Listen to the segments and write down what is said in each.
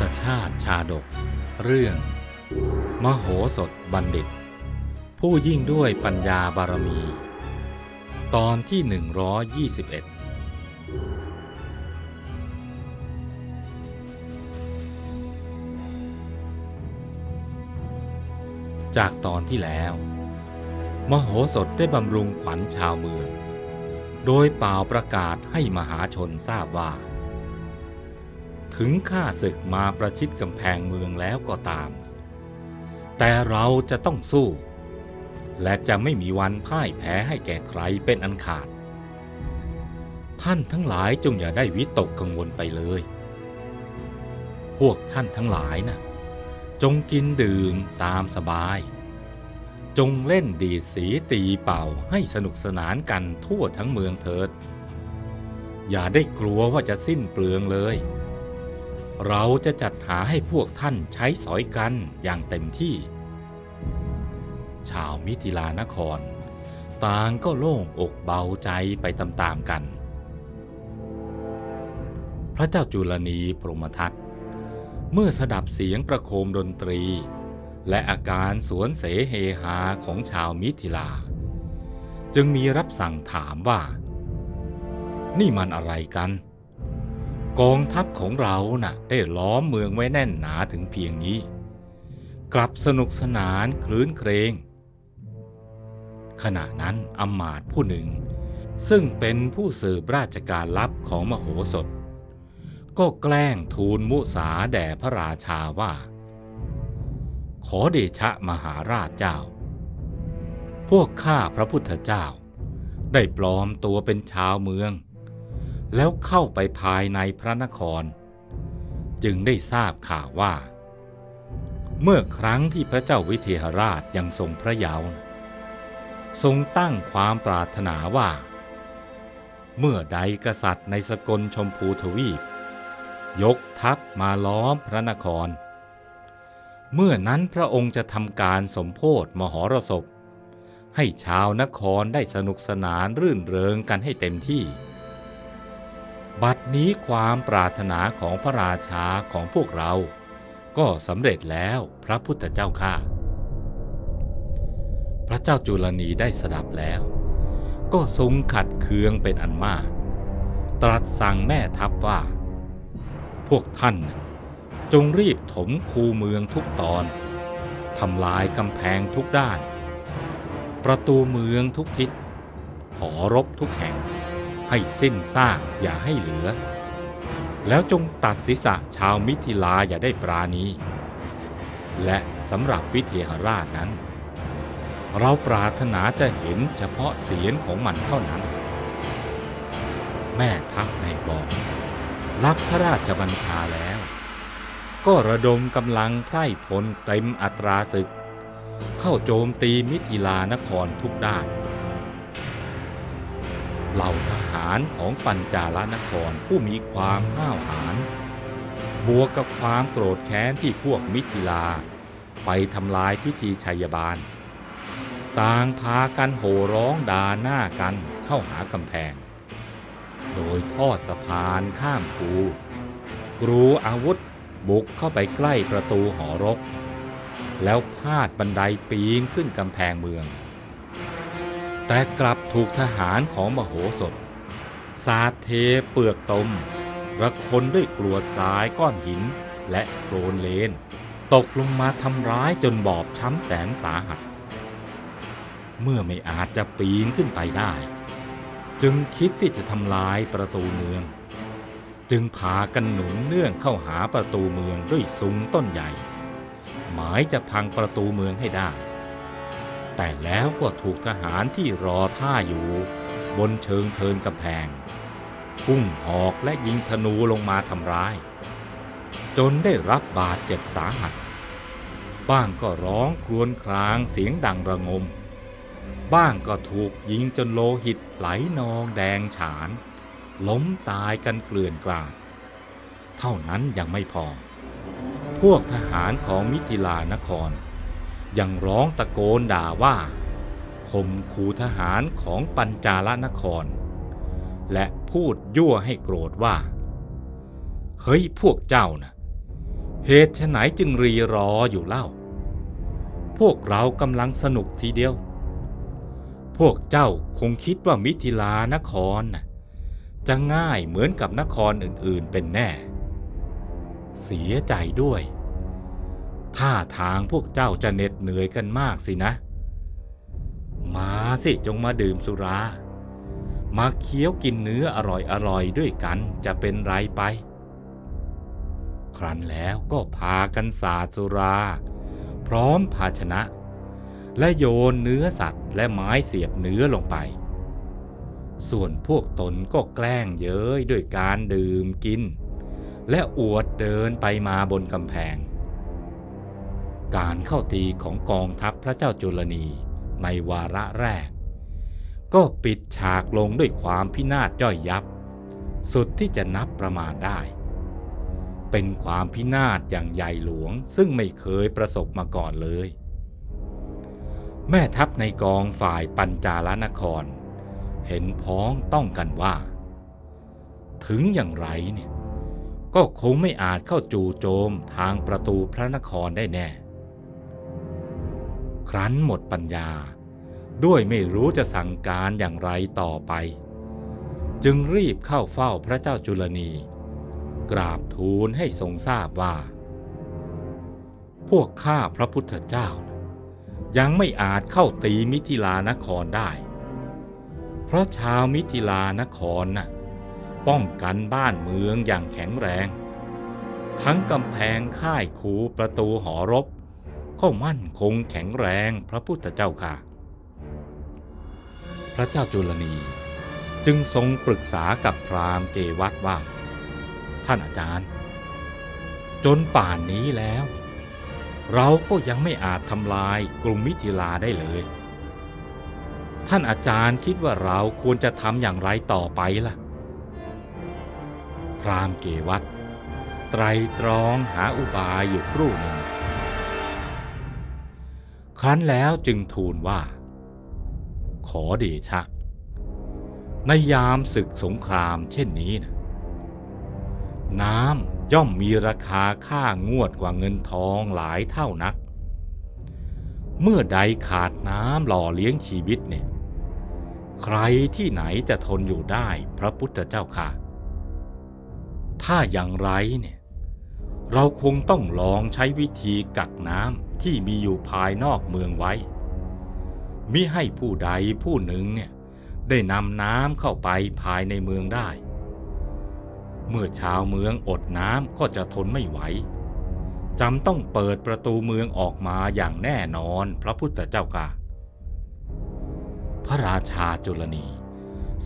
ศชาติชาดก เรื่อง มโหสถบัณฑิต ผู้ยิ่งด้วยปัญญาบารมี ตอนที่ 121 จากตอนที่แล้ว มโหสถได้บำรุงขวัญชาวเมือง โดยเป่าประกาศให้มหาชนทราบว่า ถึงข้าศึกมาประชิดกำแพงเมืองแล้วก็ตาม แต่เราจะต้องสู้ และจะไม่มีวันพ่ายแพ้ให้แก่ใครเป็นอันขาด ท่านทั้งหลายจงอย่าได้วิตกกังวลไปเลย พวกท่านทั้งหลายนะ่ะจงกินดื่มตามสบาย จงเล่นดีสีตีเป่าให้สนุกสนานกันทั่วทั้งเมืองเถิด อย่าได้กลัวว่าจะสิ้นเปลืองเลย เราจะจัดหาให้พวกท่านใช้สอยกันอย่างเต็มที่ ชาวมิถิลานคร ต่างก็โล่งอกเบาใจไปตามๆกัน พระเจ้าจุลนีพรหมทัตเมื่อสดับเสียงประโคมดนตรี และอาการสวนเสเฮฮาของชาวมิถิลา จึงมีรับสั่งถามว่า นี่มันอะไรกัน กองทัพของเราน่ะได้ล้อมเมืองไว้แน่นหนาถึงเพียงนี้ กลับสนุกสนานคลื้นเครง ขณะนั้นอำมาตย์ผู้หนึ่ง ซึ่งเป็นผู้สืบราชการลับของมโหสถ ก็แกล้งทูลมุสาแด่พระราชาว่า ขอเดชะมหาราชเจ้า พวกข้าพระพุทธเจ้า ได้ปลอมตัวเป็นชาวเมือง แล้วเข้าไปภายในพระนคร จึงได้ทราบข่าวว่า เมื่อครั้งที่พระเจ้าวิเทหราชยังทรงพระเยาว์ทรงตั้งความปรารถนาว่า เมื่อใดกษัตริย์ในสกลชมพูทวีป ยกทัพมาล้อมพระนคร เมื่อนั้นพระองค์จะทำการสมโพธมหรสพให้ชาวนครได้สนุกสนานรื่นเริงกันให้เต็มที่ บัดนี้ความปรารถนาของพระราชาของพวกเรา ก็สำเร็จแล้วพระพุทธเจ้าข้าพระเจ้าจุลนีได้สดับแล้ว ก็ทรงขัดเคืองเป็นอันมาก ตรัสสั่งแม่ทัพว่า พวกท่านจงรีบถมคูเมืองทุกตอนทำลายกำแพงทุกด้าน ประตูเมืองทุกทิศ หอรบทุกแห่ง ให้สิ้นซากอย่าให้เหลือ แล้วจงตัดศีรษะชาวมิถิลาอย่าได้ปราณีและสำหรับวิเทหราชนั้น เราปรารถนาจะเห็นเฉพาะเสียงของมันเท่านั้น แม่ทัพในกองรับพระราชบัญชาแล้ว ก็ระดมกำลังไพร่พลเต็มอัตราศึก เข้าโจมตีมิถิลานครทุกด้าน เหล่าทหารของปัญจาลนครผู้มีความห้าวหาญบวกกับความโกรธแค้นที่พวกมิถิลา ไปทำลายพิธีชัยบาล ต่างพากันโห่ร้องด่าหน้ากันเข้าหากำแพง โดยทอดสะพานข้ามภูกรูอาวุธบุกเข้าไปใกล้ประตูหอรบแล้วพาดบันไดปีนขึ้นกำแพงเมือง แต่กลับถูกทหารของมโหสถ สาดเทเปลือกตมระคนด้วยกรวดทรายก้อนหินและโคลนเลน ตกลงมาทำร้ายจนบอบช้ำแสนสาหัส เมื่อไม่อาจจะปีนขึ้นไปได้ จึงคิดที่จะทำลายประตูเมือง จึงพากันหนุนเนื่องเข้าหาประตูเมืองด้วยสุงต้นใหญ่ หมายจะพังประตูเมืองให้ได้ แต่แล้วก็ถูกทหารที่รอท่าอยู่ บนเชิงเทินกำแพงพุ่งหอกและยิงธนูลงมาทำร้าย จนได้รับบาดเจ็บสาหัส บ้างก็ร้องครวญครางเสียงดังระงม บ้างก็ถูกยิงจนโลหิตไหลนองแดงฉาน ล้มตายกันเกลื่อนกลาด เท่านั้นยังไม่พอ พวกทหารของมิถิลานคร ยังร้องตะโกนด่าว่าข่มขู่ทหารของปัญจาลนคร และพูดยั่วให้โกรธว่า เฮ้ยพวกเจ้านะ่ะเหตุไฉนจึงรีรออยู่เล่า พวกเรากำลังสนุกทีเดียว พวกเจ้าคงคิดว่ามิถิลานครน่ะจะง่ายเหมือนกับนครอื่นๆเป็นแน่ เสียใจด้วย ท่าทางพวกเจ้าจะเหน็ดเหนื่อยกันมากสินะ มาสิจงมาดื่มสุรา มาเคี้ยวกินเนื้ออร่อยๆด้วยกันจะเป็นไรไป ครั้นแล้วก็พากันสาดสุรา พร้อมภาชนะ และโยนเนื้อสัตว์และไม้เสียบเนื้อลงไป ส่วนพวกตนก็แกล้งเย้ยด้วยการดื่มกิน และอวดเดินไปมาบนกำแพง การเข้าตีของกองทัพพระเจ้าจุลนีในวาระแรก ก็ปิดฉากลงด้วยความพินาศย่อยยับ สุดที่จะนับประมาณได้ เป็นความพินาศอย่างใหญ่หลวงซึ่งไม่เคยประสบมาก่อนเลย แม่ทัพในกองฝ่ายปัญจาลนคร เห็นพ้องต้องกันว่า ถึงอย่างไรเนี่ยก็คงไม่อาจเข้าจู่โจมทางประตูพระนครได้แน่ ครั้นหมดปัญญา ด้วยไม่รู้จะสั่งการอย่างไรต่อไป จึงรีบเข้าเฝ้าพระเจ้าจุลนี กราบทูลให้ทรงทราบว่า พวกข้าพระพุทธเจ้า ยังไม่อาจเข้าตีมิถิลานครได้ เพราะชาวมิถิลานครน่ะป้องกันบ้านเมืองอย่างแข็งแรง ทั้งกำแพงค่ายคูประตูหอรบ ก็มั่นคงแข็งแรงพระพุทธเจ้าค่ะ พระเจ้าจุลนีจึงทรงปรึกษากับพราหมณ์เกวัตว่า ท่านอาจารย์ จนป่านนี้แล้ว เราก็ยังไม่อาจทำลายกรุงมิถิลาได้เลย ท่านอาจารย์คิดว่าเราควรจะทำอย่างไรต่อไปล่ะ พราหมณ์เกวัตไตรตรองหาอุบายอยู่ครู่หนึ่ง ครั้นแล้วจึงทูลว่า ขอเดชะ ในยามศึกสงครามเช่นนี้นะน้ำย่อมมีราคาค่างวดกว่าเงินทองหลายเท่านัก เมื่อใดขาดน้ำหล่อเลี้ยงชีวิตเนี่ย ใครที่ไหนจะทนอยู่ได้พระพุทธเจ้าค่ะ ถ้าอย่างไรเนี่ย เราคงต้องลองใช้วิธีกักน้ำ ที่มีอยู่ภายนอกเมืองไว้ มิให้ผู้ใดผู้หนึ่งเนี่ยได้นำน้ำเข้าไปภายในเมืองได้ เมื่อชาวเมืองอดน้ำก็จะทนไม่ไหวจำต้องเปิดประตูเมืองออกมาอย่างแน่นอนพระพุทธเจ้าค่ะ พระราชาจุลนี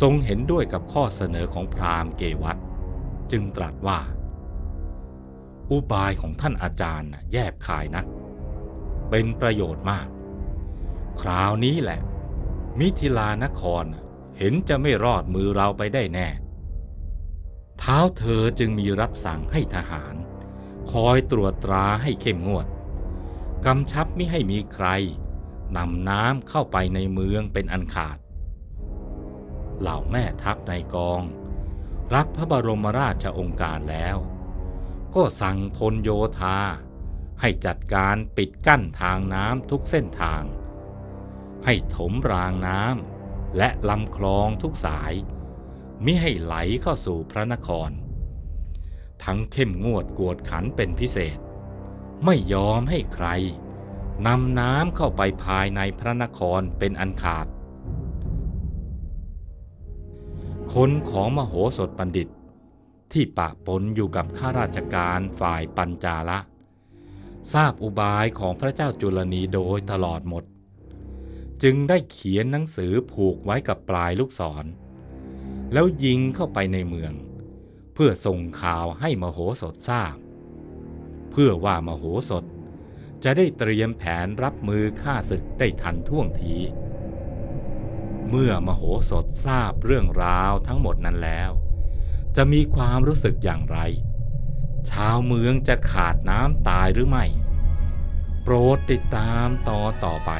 ทรงเห็นด้วยกับข้อเสนอของพราหมณ์เกวัตจึงตรัสว่า อุบายของท่านอาจารย์แยบคายนัก เป็นประโยชน์มาก คราวนี้แหละ มิถิลานครเห็นจะไม่รอดมือเราไปได้แน่ เท้าเธอจึงมีรับสั่งให้ทหาร คอยตรวจตราให้เข้มงวดกำชับไม่ให้มีใครนำน้ำเข้าไปในเมืองเป็นอันขาด เหล่าแม่ทัพในกอง รับพระบรมราชองค์การแล้ว ก็สั่งพลโยธา ให้จัดการปิดกั้นทางน้ำทุกเส้นทาง ให้ถมรางน้ำและลำคลองทุกสาย มิให้ไหลเข้าสู่พระนคร ทั้งเข้มงวดกวดขันเป็นพิเศษ ไม่ยอมให้ใครนำน้ำเข้าไปภายในพระนครเป็นอันขาด คนของมโหสถบัณฑิตที่ปะปนอยู่กับข้าราชการฝ่ายปัญจาละ ทราบอุบายของพระเจ้าจุลนีโดยตลอดหมด จึงได้เขียนหนังสือผูกไว้กับปลายลูกศร แล้วยิงเข้าไปในเมือง เพื่อส่งข่าวให้มโหสถทราบ เพื่อว่ามโหสถจะได้เตรียมแผนรับมือฆ่าศึกได้ทันท่วงที เมื่อมโหสถทราบเรื่องราวทั้งหมดนั้นแล้ว จะมีความรู้สึกอย่างไร ชาวเมืองจะขาดน้ำตายหรือไม่ โปรดติดตามต่อต่อไป